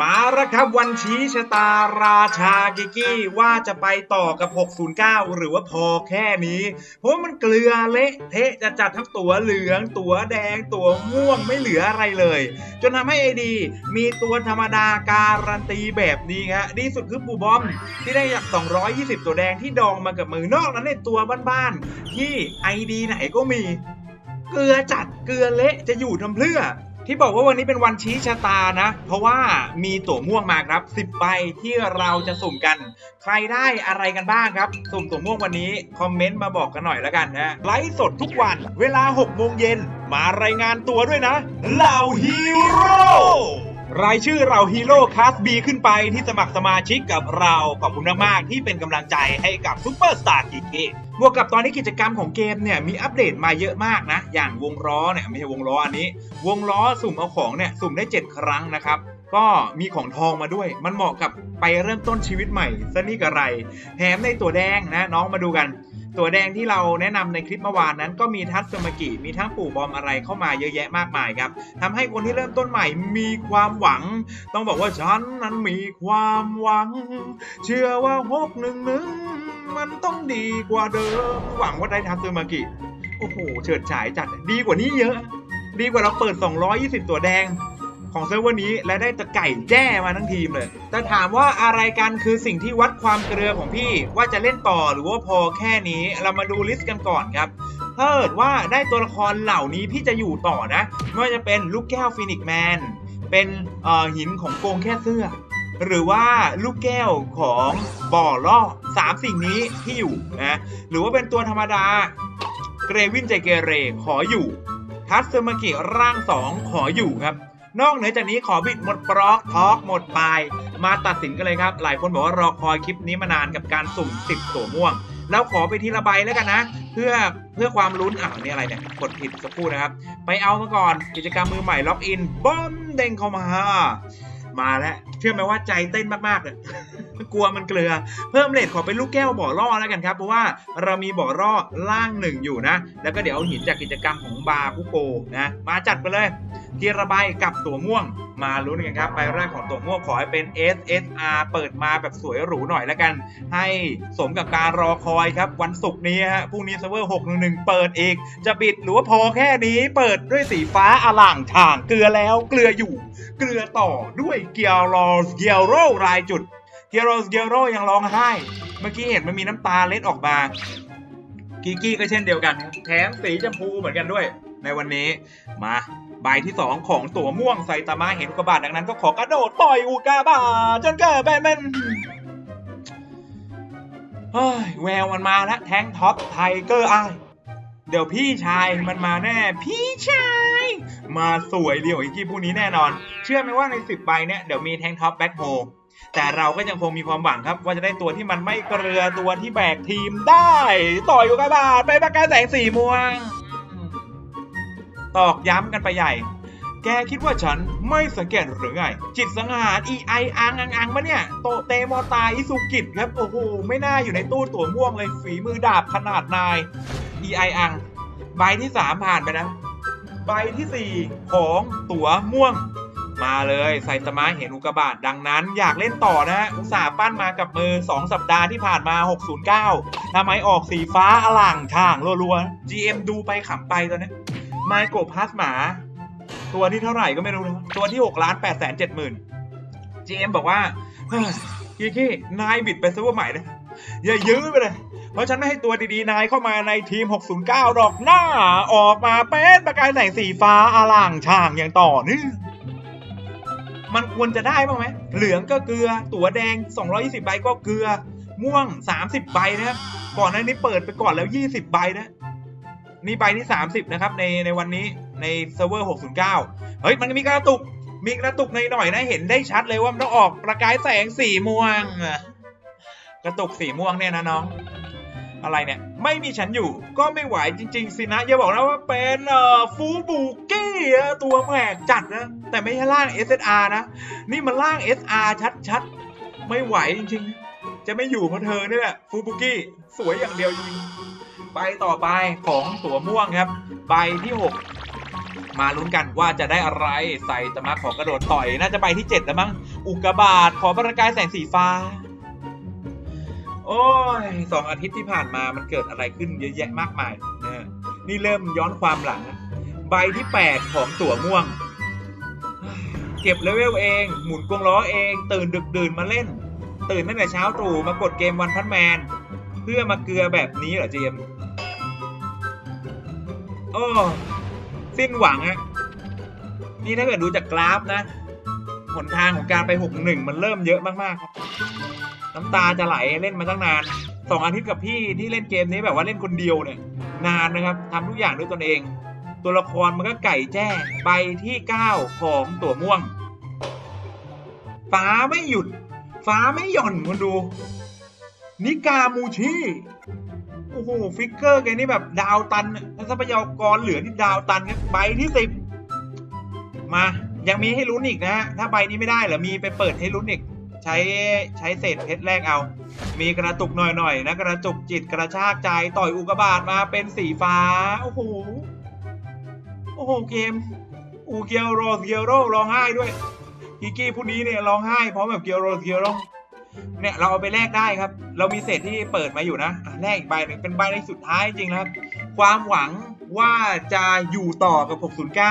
มาแล้วครับวันชี้ชะตาราชากิกกี้ว่าจะไปต่อกับ 609 หรือว่าพอแค่นี้ เพราะมันเกลือเละเทะจะจัดทั้งตั๋วเหลือง ตั๋วแดง ตั๋วม่วงไม่เหลืออะไรเลย จนทำให้ไอดีมีตัวธรรมดาการันตีแบบนี้ฮะดีสุดคือปูบอม ที่ได้จาก 220 ตัวแดงที่ดองมากับมือนอกนั้นในตัวบ้านๆที่ไอดีไหนก็มี เกลือจัดเกลือเละจะอยู่ทำเพื่อ ที่บอกว่าวันนี้เป็นวันชี้ชะตานะ เพราะว่ามีตั๋วม่วงมาครับ 10 ใบที่เราจะสุ่มกัน ใครได้อะไรกันบ้างครับ สุ่มตั๋วม่วงวันนี้ คอมเมนต์มาบอกกันหน่อยแล้วกันนะไลฟ์สดทุกวันเวลา6โมงเย็นมารายงานตัวด้วยนะเหล่าฮีโร่ รายชื่อเราฮีโร่คลาส B ขึ้นไปที่สมัครสมาชิกกับเราขอบคุณมากๆที่เป็นกำลังใจให้กับซูเปอร์สตาร์กิกบวกกับตอนนี้กิจกรรมของเกมเนี่ยมีอัปเดตมาเยอะมากนะ อย่างวงล้อเนี่ยไม่ใช่วงล้ออันนี้ วงล้อสุ่มเอาของเนี่ยสุ่มได้ 7 ครั้งนะครับก็มีของทองมาด้วย มันเหมาะกับไปเริ่มต้นชีวิตใหม่ซะนี่กระไรแถมในตัวแดงนะน้องมาดูกัน ตัวแดงที่เราแนะนำในคลิปเมื่อวานนั้นก็มีทัศสมากิมีทั้งปู่บอมอะไรเข้ามาเยอะแยะมากมายครับทำให้คนที่เริ่มต้นใหม่มีความหวัง ต้องบอกว่าฉันนั้นมีความหวัง เชื่อว่าหกหนึ่งหนึ่งมันต้องดีกว่าเดิม หวังว่าได้ทัศมากิโอ้โหเฉิดฉายจัดดีกว่านี้เยอะ ดีกว่าเราเปิด 220 ตัวแดง ของเซิร์ฟเวอร์นี้ และได้ตะไก่แจ้มาทั้งทีมเลยแต่ถามว่าอะไรกันคือสิ่งที่วัดความเกลือของพี่ว่าจะเล่นต่อหรือว่าพอแค่นี้เรามาดูลิสต์กันก่อนครับถ้าเกิดว่าได้ตัวละครเหล่านี้พี่จะอยู่ต่อนะไม่ว่าจะเป็นลูกแก้วฟินิกแมนเป็นหินของโกงแค่เสื้อ หรือว่าลูกแก้วของบ่อล่อสามสิ่งนี้ที่อยู่นะหรือว่าเป็นตัวธรรมดาเกรวินใจเกเรขออยู่ทัสเซมากิร่างสองขออยู่ครับ นอกเหนือจากนี้ขอบิดหมดปลอกทอกหมดปลาย มาตัดสินกันเลยครับ หลายคนบอกว่ารอคอยคลิปนี้มานานกับการสุ่ม 10 ตัวม่วง แล้วขอไปทีละใบแล้วกันนะ เพื่อเพื่อความลุ้นอ่าวนี่อะไรเนี่ยกดผิดสักครู่นะครับ ไปเอามาก่อนกิจกรรมมือใหม่ล็อกอินบอมเด้งเข้ามา มาแล้วเชื่อไหมว่าใจเต้นมากๆเลย กลัวมันเกลือ เพิ่มเลทขอเป็นลูกแก้วบ่อล่อแล้วกันครับ เพราะว่าเรามีบ่อล่อล่างหนึ่งอยู่นะ แล้วก็เดี๋ยวเอาหินจากกิจกรรมของบาคุโกนะมาจัดไปเลยเทียระบายกับตัวม่วงมาลุ้นกันครับใบแรกของตัวม่วงขอให้เป็น SSR เปิดมาแบบสวยหรูหน่อยแล้วกัน ให้สมกับการรอคอยครับ วันศุกร์นี้ฮะพรุ่งนี้เซิร์ฟเวอร์611 เปิดอีก จะปิดหรือว่าพอแค่นี้เปิดด้วยสีฟ้าอล่างช่าง เกลือแล้วเกลืออยู่ เกลือต่อด้วยเกียร์รสเกียร์โรรายจุด เกียรโรสเกียรโรยังร้องไห้ เมื่อกี้เห็นมันมีน้ำตาเล็ดออกมากีกี้ก็เช่นเดียวกัน แถมสีชมพูเหมือนกันด้วย ในวันนี้มาใบที่ 2 ของตัวม่วงไซตามะเห็นอุกาบาตดังนั้นก็ขอกระโดดต่อยอุกกาบาตจนเกิดแบนแมนเฮ้ยแววมันมาแล้วแทงท็อปไทเกอร์ไอเดี๋ยวพี่ชายมันมาแน่ พี่ชาย มาสวยเดียวอีกที่พวกนี้แน่นอน เชื่อไหมว่าใน 10ใบเนี่ยเดี๋ยวมีแทงท็อปแบ็คโฮ แต่เราก็ยังคงมีความหวังครับว่าจะได้ตัวที่มันไม่เกลือตัวที่แบกทีมได้ ต่อยอุกกาบาตไปประกาแสงสีม่วง ตอกย้ำกันไปใหญ่ แกคิดว่าฉันไม่สังเกตหรือไง จิตสังหารอีไออังอังอังปะเนี่ย โตเตมอตาอิสุกิจครับ โอ้โห ไม่น่าอยู่ในตู้ตั๋วม่วงเลยฝีมือดาบขนาดนายอีไออัง ใบที่3ผ่านไปนะ ใบที่สี่ของตั๋วม่วง มาเลยไซตามะเห็นอุกบาตดังนั้น อยากเล่นต่อนะอุตส่าห์ปั้นมากับมือ 2 สัปดาห์ที่ผ่านมา 609ทำไมออกสีฟ้าอล่างช่างรัวๆ GM ดูไปขำไปตอนนี้ไมโกพัสหมา ตัวที่เท่าไหร่ก็ไม่รู้นะตัวที่6ล้าน8แสน7หมื่น GM บอกว่าเฮ้ยกี้กี้นายบิดไปซื้อว่าใหม่นะอย่ายื้อไปเลยเพราะฉันไม่ให้ตัวดีๆ นายเข้ามาในทีม 609 ดอกหน้า ออกมาเป็นประกายแสงสีฟ้าอล่างช่างอย่างต่อเนื่อง มันควรจะได้บ้างไหมเหลืองก็เกลือ ตัวแดง 220 ใบก็เกลือ ม่วง 30 ใบนะครับก่อนหน้านี้เปิดไปก่อนแล้ว 20 ใบนะ นี่ใบที่ 30 นะครับ ในในวันนี้ในเซิร์ฟเวอร์ 609 เฮ้ย มันมีกระตุก มีกระตุกในหน่อยๆนะ เห็นได้ชัดเลยว่ามันต้องออกประกายแสงสีม่วง กระตุกสีม่วงเนี่ยนะน้อง อะไรเนี่ย ไม่มีฉันอยู่ ก็ไม่ไหวจริง ๆ สินะ อย่าบอกนะว่าเป็นเอ่อฟูบูกี้ตัวแปลกจัดนะ แต่ไม่ใช่ร่าง SSR นะ นี่มันร่าง SR ชัดๆ ไม่ไหวจริงๆ จะไม่อยู่เพราะเธอเนี่ยแหละฟูบูกี้สวยอย่างเดียวจริงใบต่อไปของตัวม่วงครับ ใบที่ 6 มาลุ้นกันว่าจะได้อะไรใส่ตะมาขอกระโดดต่อย น่าจะไปที่ 7 แล้วมั้งอุกกาบาตขอประกายแสงสีฟ้า โอ้ยสองอาทิตย์ที่ผ่านมามันเกิดอะไรขึ้นเยอะแยะมากมายนะฮะนี่เริ่มย้อนความหลัง ใบที่ 8 ของตั๋วม่วง เก็บเลเวลเอง หมุนกวงล้อเอง ตื่นดึกดื่นมาเล่น ตื่นตั้งแต่เช้าตรู่มากดเกมวันพันแมน เพื่อมาเกลือแบบนี้เหรอเจมส์โอ้สิ้นหวังอะนี่ถ้าเกิดดูจากกราฟนะ หนทางของการไป 6-1 มันเริ่มเยอะมาก ๆ ครับ น้ำตาจะไหลเล่นมาตั้งนานสองอาทิตย์กับพี่ที่เล่นเกมนี้แบบว่าเล่นคนเดียวเนี่ยนานนะครับทำทุกอย่างด้วยตนเอง ตัวละครมันก็ไก่แจ้ใบที่ 9 ของตัวม่วง ฟ้าไม่หยุด ฟ้าไม่หย่อนคุณดู นิกามูชิโอ้โหฟิกเกอร์แกนี่แบบดาวตันทรัพยากรเหลือนี่ดาวตันครับใบที่สิบมายังมีให้ลุ้นอีกนะฮะถ้าใบนี้ไม่ได้เหรอมีไปเปิดให้ลุ้นอีก ใช้ใช้เศษเพชรแรกเอา มีกระตุกหน่อยๆนะกระจุกจิตกระชากใจต่อยอุกบาตมาเป็นสีฟ้า โอ้โห โอ้โหเกม อูเกียวโรเกียวโรร้องไห้ด้วยกิกกี้ผู้นี้เนี่ยร้องไห้พร้อมแบบเกียวโรเกียวโรเนี่ยเราเอาไปแลกได้ครับ เรามีเศษที่เปิดมาอยู่นะแลกอีกใบหนึ่งเป็นใบในสุดท้ายจริงนะครับ ความหวังว่าจะอยู่ต่อกับ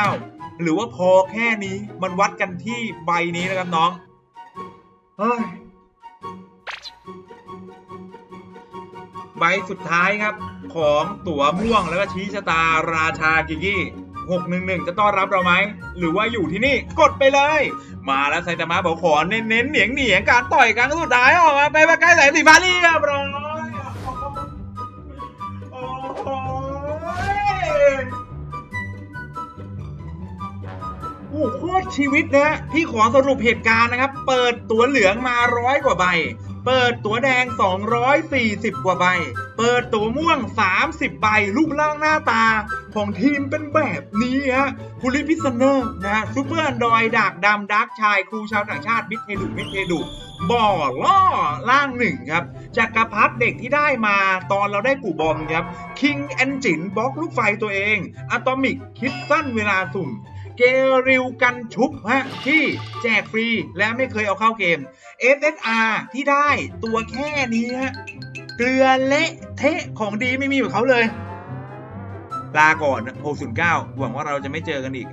609 หรือว่าพอแค่นี้มันวัดกันที่ใบนี้นะครับน้อง เฮ้ยใบสุดท้ายครับ ของตั๋วม่วงแล้วก็ชี้ชะตาราชากิกกี้611 จะต้อนรับเราไหม หรือว่าอยู่ที่นี่กดไปเลย มาแล้วไซตามะบอกขอเน้นๆเหนียงเหนียงการต่อยครั้งสุดท้ายออกมาไปประกล้แสงสีฟ้าเรียบร้อย โอ้โหโคตรชีวิตนะฮะพี่ขอสรุปเหตุการณ์นะครับ เปิดตั๋วเหลืองมาร้อยกว่าใบ เปิดตั๋วแดง 240 กว่าใบ เปิดตั๋วม่วง 30 ใบ รูปร่างหน้าตา ของทีมเป็นแบบนี้ฮะคุลิพิสเนอร์นะซูเปอร์อันดรอยดากดำดักชาย ครูชาวต่างชาติมิดเทดุมิดเทดุบ่อล่อล่างหนึ่งครับจักรพรรดิเด็กที่ได้มาตอนเราได้กูบอมครับคิงแอนจินบล็อกลูกไฟตัวเองอะตอมิกคิดสั้นเวลาสุ่ม เกริวกันชุบฮะที่แจกฟรีและไม่เคยเอาเข้าเกม SSR ที่ได้ตัวแค่นี้ฮะเกลือเละเทะของดีไม่มีกับเขาเลย ลาก่อน 609 หวังว่าเราจะไม่เจอกันอีก